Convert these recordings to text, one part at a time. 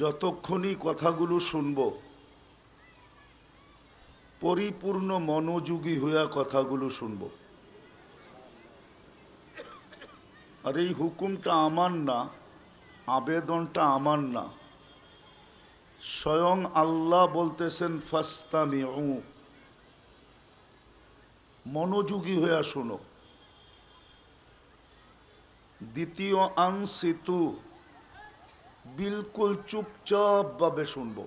যতক্ষণই কথাগুলো শুনব, পরিপূর্ণ মনোযোগী হইয়া কথাগুলো শুনব। আর এই হুকুমটা আমার না, আবেদনটা আমার না। স্বয়ং আল্লাহ বলতেছেন ফাস্তামি মনোযোগী হইয়া শুনো। দ্বিতীয় আংসিতু বিলকুল চুপচাপ ভাবে শুনব।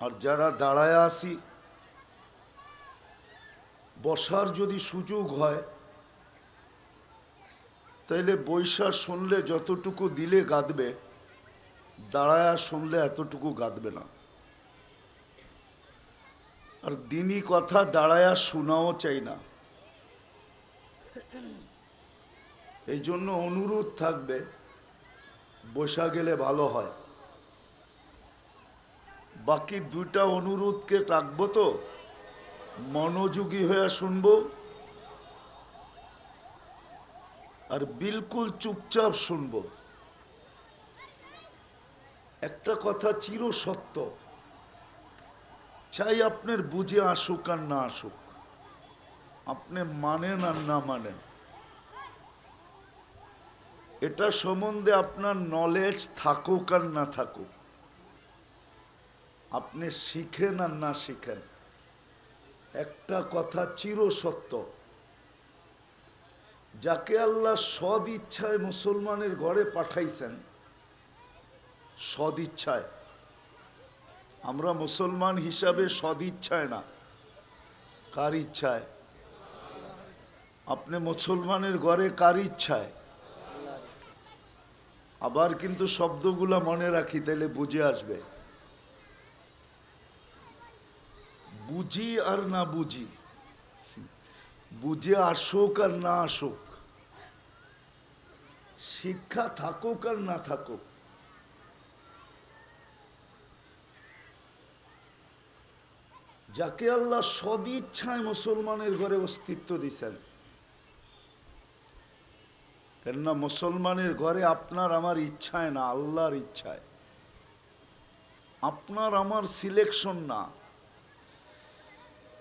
আর যারা দাঁড়ায় আসি বসার যদি সুযোগ হয়, তাইলে বৈশা শুনলে যতটুকু দিলে গাঁদবে, দাঁড়ায়া শুনলে এতটুকু গাঁদবে না। আর দিনই কথা দাঁড়ায়া শোনাও চাই না। এই জন্য অনুরোধ থাকবে বসা গেলে ভালো হয়। বাকি দুইটা অনুরোধকে রাখব তো? মনোযোগী হয়ে শুনব। আর বিলকুল চুপচাপ শুনব। একটা কথা চির সত্য। চাই আপনার বুঝে আসুক আর না আসুক। আপনি মানেন আর না মানেন। এটা সম্বন্ধে আপনার নলেজ থাকুক আর না থাকুক। আপনি শিখেন আর না শিখেন। একটা কথা চির সত্য। যাকে আল্লাহ সদ ইচ্ছায় মুসলমানের ঘরে পাঠাইছেন সদ ইচ্ছায়। আমরা মুসলমান হিসাবে সদিচ্ছায় না, কার ইচ্ছায়? আপনি মুসলমানের ঘরে কার ইচ্ছায়? আবার কিন্তু শব্দগুলা মনে রাখি তাহলে বুঝে আসবে। বুঝি আর না বুঝি। বুঝে আসুক আর না আসুক। শিক্ষা থাকুক আর না থাকুক। যাকে আল্লাহ সদিচ্ছায় মুসলমানের ঘরে অস্তিত্ব দিছেন কেননা মুসলমানের ঘরে আপনার আমার ইচ্ছায় না, আল্লাহর ইচ্ছায়। আপনার আমার সিলেকশন না।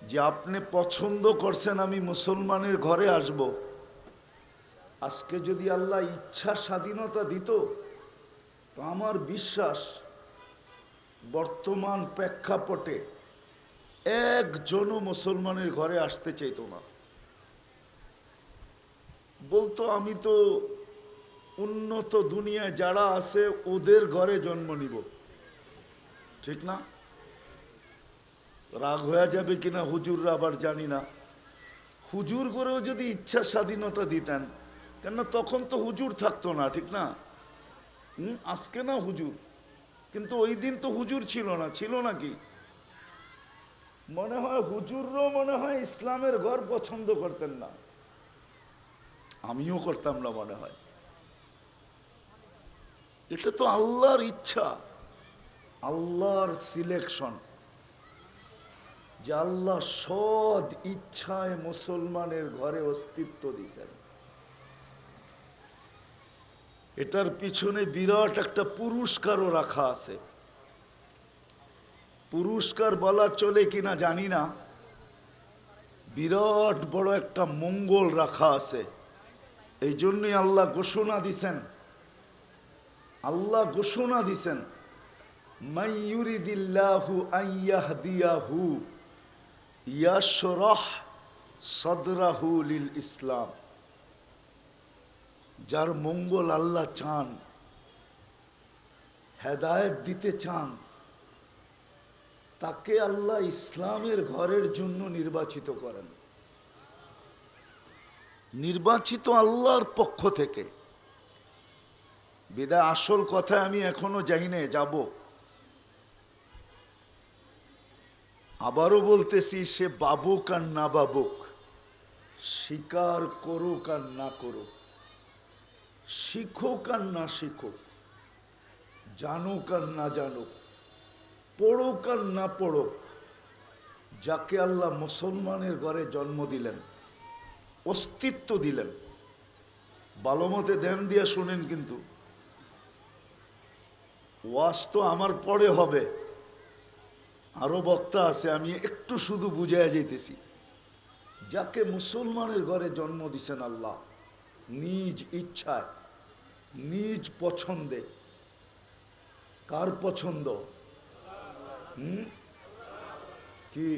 যে আপনি পছন্দ করছেন আমি মুসলমানের ঘরে আসব। আজকে যদি আল্লাহ ইচ্ছা স্বাধীনতা দিত, তো আমার বিশ্বাস বর্তমান প্রেক্ষাপটে একজনও মুসলমানের ঘরে আসতে চাইতো না। বলতো, আমি তো উন্নত দুনিয়ায় যারা আছে, ওদের ঘরে জন্ম নিব। ঠিক না? রাগ হয়ে যাবে কিনা হুজুররা আবার জানি না। হুজুর করেও যদি ইচ্ছা স্বাধীনতা দিতেন কেন তখন তো হুজুর থাকতো না, ঠিক না? আজকে না হুজুর, কিন্তু ওই দিন তো হুজুর ছিল না, ছিল নাকি মনে হয় হুজুরও মনে হয় ইসলামের ঘর পছন্দ করতেন না। আমিও করতাম না মনে হয়। এটা তো আল্লাহর ইচ্ছা, আল্লাহর সিলেকশন যে আল্লাহ সদ ইচ্ছায় মুসলমানের ঘরে অস্তিত্ব দিছেন। এটার পিছনে বিরাট একটা পুরস্কারও রাখা আছে। পুরস্কার বলা চলে কিনা জানি না। বিরাট বড় একটা মঙ্গল রাখা আছে। এই জন্যই আল্লাহ ঘোষণা দিছেন। আল্লাহ ঘোষণা দিছেন সদরাহু ইসলাম। যার মঙ্গল আল্লাহ চান, হেদায়েত দিতে চান, তাকে আল্লাহ ইসলামের ঘরের জন্য নির্বাচিত করেন। নির্বাচিত আল্লাহর পক্ষ থেকে। বিদায়, আসল কথায় আমি এখনও যাই না যাব। আবারও বলতেছি, সে বাবুক আর না বাবুক স্বীকার করুক আর না করুক, শিখুক আর না শিখুক, জানুক আর না জানুক, পড়ুক আর না পড়ুক, যাকে আল্লাহ মুসলমানের ঘরে জন্ম দিলেন। অস্তিত্ব দিলেন। ভালো মতে ধ্যান দিয়া শুনেন কিন্তু। ওয়াজ তো আমার পরে হবে। আরও বক্তা আছে, আমি একটু শুধু বুঝাইয়া যাইতেছি। যাকে মুসলমানের ঘরে জন্ম দিছেন আল্লাহ, নিজ ইচ্ছায়, নিজ পছন্দে। কার পছন্দ? কি?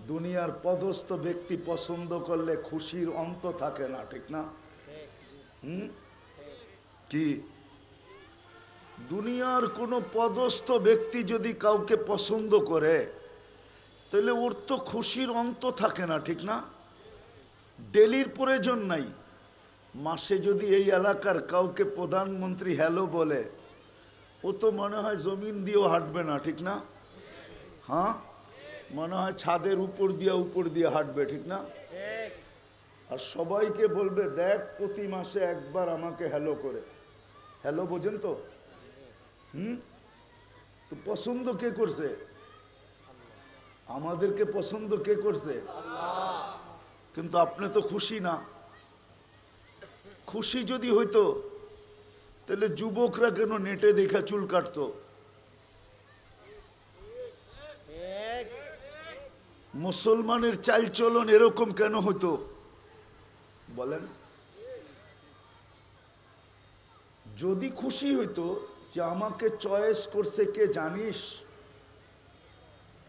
দুনিয়ার পদস্থ ব্যক্তি পছন্দ করলে খুশির অন্ত থাকে না, ঠিক না? হুম? কি? দুনিয়ার কোনো পদস্থ ব্যক্তি যদি কাউকে পছন্দ করে, তাহলে ওর তো খুশির অন্ত থাকে না, ঠিক না? ডেলির প্রয়োজন নাই। মাসে যদি এই এলাকার কাউকে প্রধানমন্ত্রী হ্যালো বলে, ও তো মনে হয় জমিন দিয়েও হাঁটবে না, ঠিক না? হ্যাঁ? মনে হয় ছাদের উপর দিয়ে উপর দিয়ে হাঁটবে ঠিক না? আর সবাইকে বলবে দেখ প্রতি মাসে একবার আমাকে হ্যালো করে। হ্যালো বোঝেন তো? হুম? তো পছন্দ কে করছে? আমাদেরকে পছন্দ কে করছে? কিন্তু আপনি তো খুশি না। খুশি যদি হইতো তাহলে যুবকরা কেন নেটে দেখা চুল কাটতো? মুসলমানের চালচলন এরকম কেন হতো? বলেন। যদি খুশি হইতো যে আমাকে চয়েস করছে কে জানিস?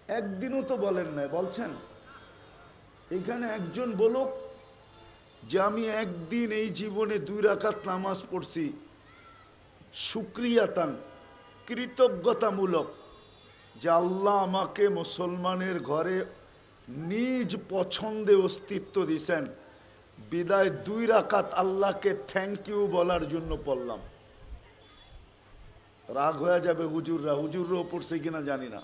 একদিনও তো বলেন না বলছেন। এখানে একজন বলুক যে আমি একদিন এই জীবনে দুই রাকাত নামাজ পড়ছি সুক্রিয়াতান কৃতজ্ঞতামূলক, যে আল্লাহ আমাকে মুসলমানের ঘরে নিজ পছন্দে অস্তিত্ব দিছেন। বিদায় দুই রাকাত আল্লাহকে থ্যাংক ইউ বলার জন্য পড়লাম। রাগ হয়ে যাবে হুজুররা, হুজুররাও পড়ছে কিনা জানি না।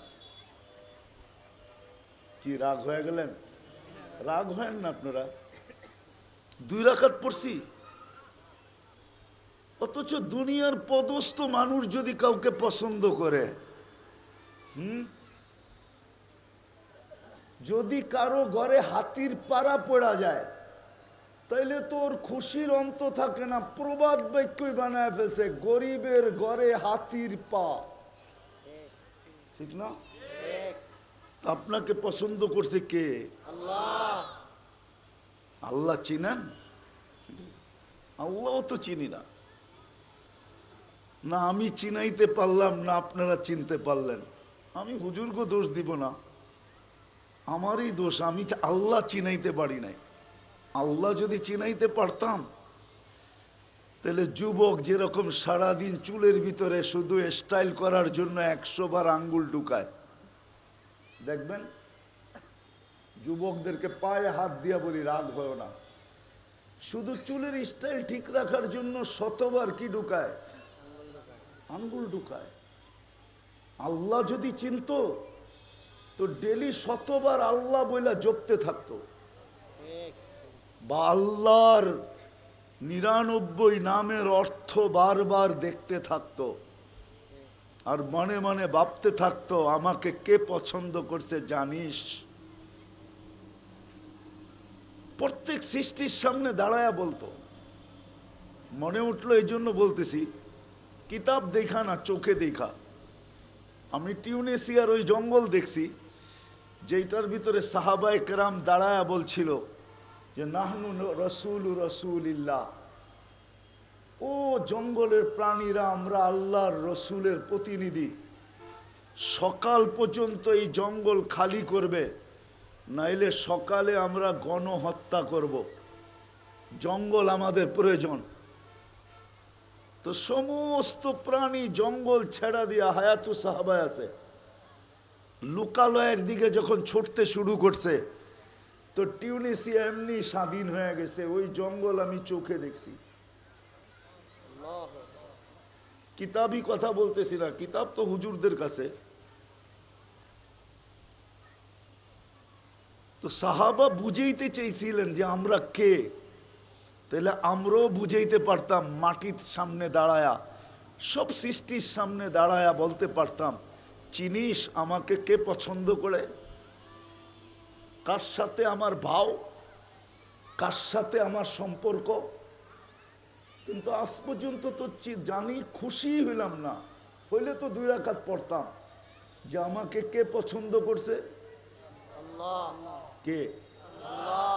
কি রাগ হয়ে গেলেন? রাগ হয় না আপনারা? দুই রাকাত পড়ছি। অথচ দুনিয়ার পদস্থ মানুষ যদি কাউকে পছন্দ করে, হুম? যদি কারও ঘরে হাতির পাড়া পড়া যায়, তাইলে তো ওর খুশির অন্ত থাকে না। প্রবাদ বাক্যই বানায় ফেলছে, গরিবের ঘরে হাতির পা। ঠিক না? আপনাকে পছন্দ করছে কে? আল্লাহ। চিনেন? আল্লাহ তো চিনি না। না, আমি চিনাইতে পারলাম না, আপনারা চিনতে পারলেন। আমি হুজুরকে দোষ দিব না। আমারই দোষ, আমি আল্লাহ চিনাইতে পারি নাই। আল্লাহ যদি চিনাইতে পারতাম, তাহলে যুবক যেরকম সারাদিন চুলের ভিতরে শুধু স্টাইল করার জন্য একশো বার আঙ্গুল ঢুকায়, দেখবেন? যুবকদেরকে পায়ে হাত দিয়া বলি, রাগ হয় না। শুধু চুলের স্টাইল ঠিক রাখার জন্য শতবার কি ঢুকায়? আঙ্গুল ঢুকায়। আল্লাহ যদি চিনত তো ডেলি শতবার আল্লাহ বইলা জপতে থাকতো। বা আল্লাহর নিরানব্বই নামের অর্থ বারবার দেখতে থাকতো। আর মনে মনে ভাবতে থাকতো, আমাকে কে পছন্দ করছে জানিস? প্রত্যেক সৃষ্টির সামনে দাঁড়ায়া বলতো। মনে উঠল এই জন্য বলতেছি, কিতাব দেখা না চোখে দেখা। আমি টিউনেশিয়ার ওই জঙ্গল দেখছি যেটার ভিতরে সাহাবায় কেরাম দাঁড়ায়া বলছিল যে, নাহনু রসুল রসুলিল্লাহ। ও জঙ্গলের প্রাণীরা আমরা আল্লাহর রসুলের প্রতিনিধি। সকাল পর্যন্ত এই জঙ্গল খালি করবে, নাইলে সকালে আমরা গণহত্যা করব। জঙ্গল আমাদের প্রয়োজন। তো সমস্ত প্রাণী জঙ্গল ছেড়া দিয়া হায়াতু সাহাবায় আছে। লোকালয়ের দিকে যখন ছুটতে শুরু করছে, তো টিউনিসিয়া এমনি স্বাধীন হয়ে গেছে, ওই জঙ্গল আমি চোখে দেখছি। কিতাবই কথা বলতেছি না, কিতাব তো হুজুরদের কাছে। তো সাহাবা বুঝাইতে চেয়েছিলেন যে আমরা কে? তাহলে আমরাও বুঝাইতে পারতাম, মাটির সামনে দাঁড়ায়া, সব সৃষ্টির সামনে দাঁড়ায়া বলতে পারতাম। চিনিস আমাকে কে পছন্দ করে? কার সাথে আমার ভাও? কার সাথে আমার সম্পর্ক? কিন্তু আজ পর্যন্ত তো জানি খুশি হইলাম না। হইলে তো দুই রাখাত পড়তাম। যে আমাকে কে পছন্দ করছে? কে?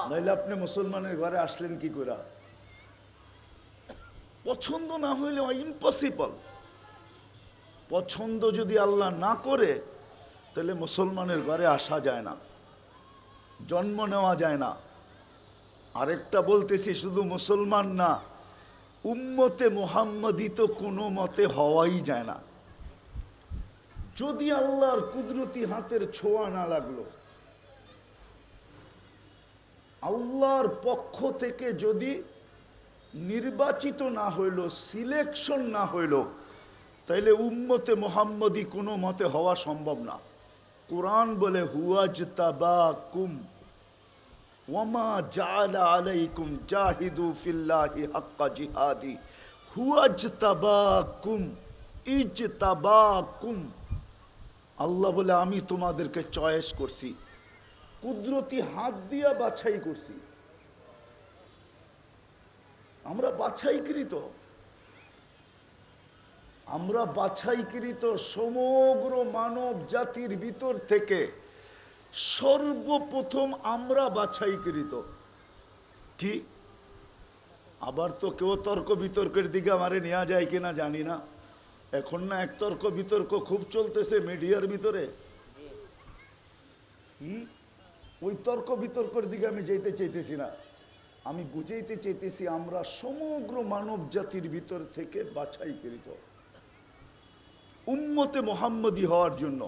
নাইলে আপনি মুসলমানের ঘরে আসলেন কি করে পছন্দ না হইলে ইম্পসিবল পছন্দ যদি আল্লাহ না করে, তাহলে মুসলমানের ঘরে আসা যায় না, জন্ম নেওয়া যায় না। আরেকটা বলতেছি, শুধু মুসলমান না, উম্মতে মোহাম্মদী তো কোনো মতে হওয়াই যায় না। যদি আল্লাহর কুদরতি হাতের ছোঁয়া না লাগল, আল্লাহর পক্ষ থেকে যদি নির্বাচিত না হইল, সিলেকশন না হইল তাইলে উম্মতে মোহাম্মদী কোনো মতে হওয়া সম্ভব না। কোরআন বলে ওয়ামা আলাইকুম জাহিদু ফিল্লাহি আল্লাহ বলে, আমি তোমাদেরকে চয়েস করছি, কুদরতি হাত দিয়া বাছাই করছি। আমরা বাছাইকৃত। আমরা বাছাইকৃত সমগ্র মানব জাতির ভিতর থেকে সর্বপ্রথম আমরা বাছাইকৃত। কি? আবার তো কেউ তর্ক বিতর্কের দিকে আমারে নেওয়া যায় কিনা জানি না। এখন না এক তর্ক বিতর্ক খুব চলতেছে মিডিয়ার ভিতরে। ওই তর্ক বিতর্কের দিকে আমি যেতে চাইতেছি না। আমি বুঝাইতে চাইতেছি আমরা সমগ্র মানব জাতির ভিতর থেকে বাছাইকৃত। উম্মতে মোহাম্মদী হওয়ার জন্য।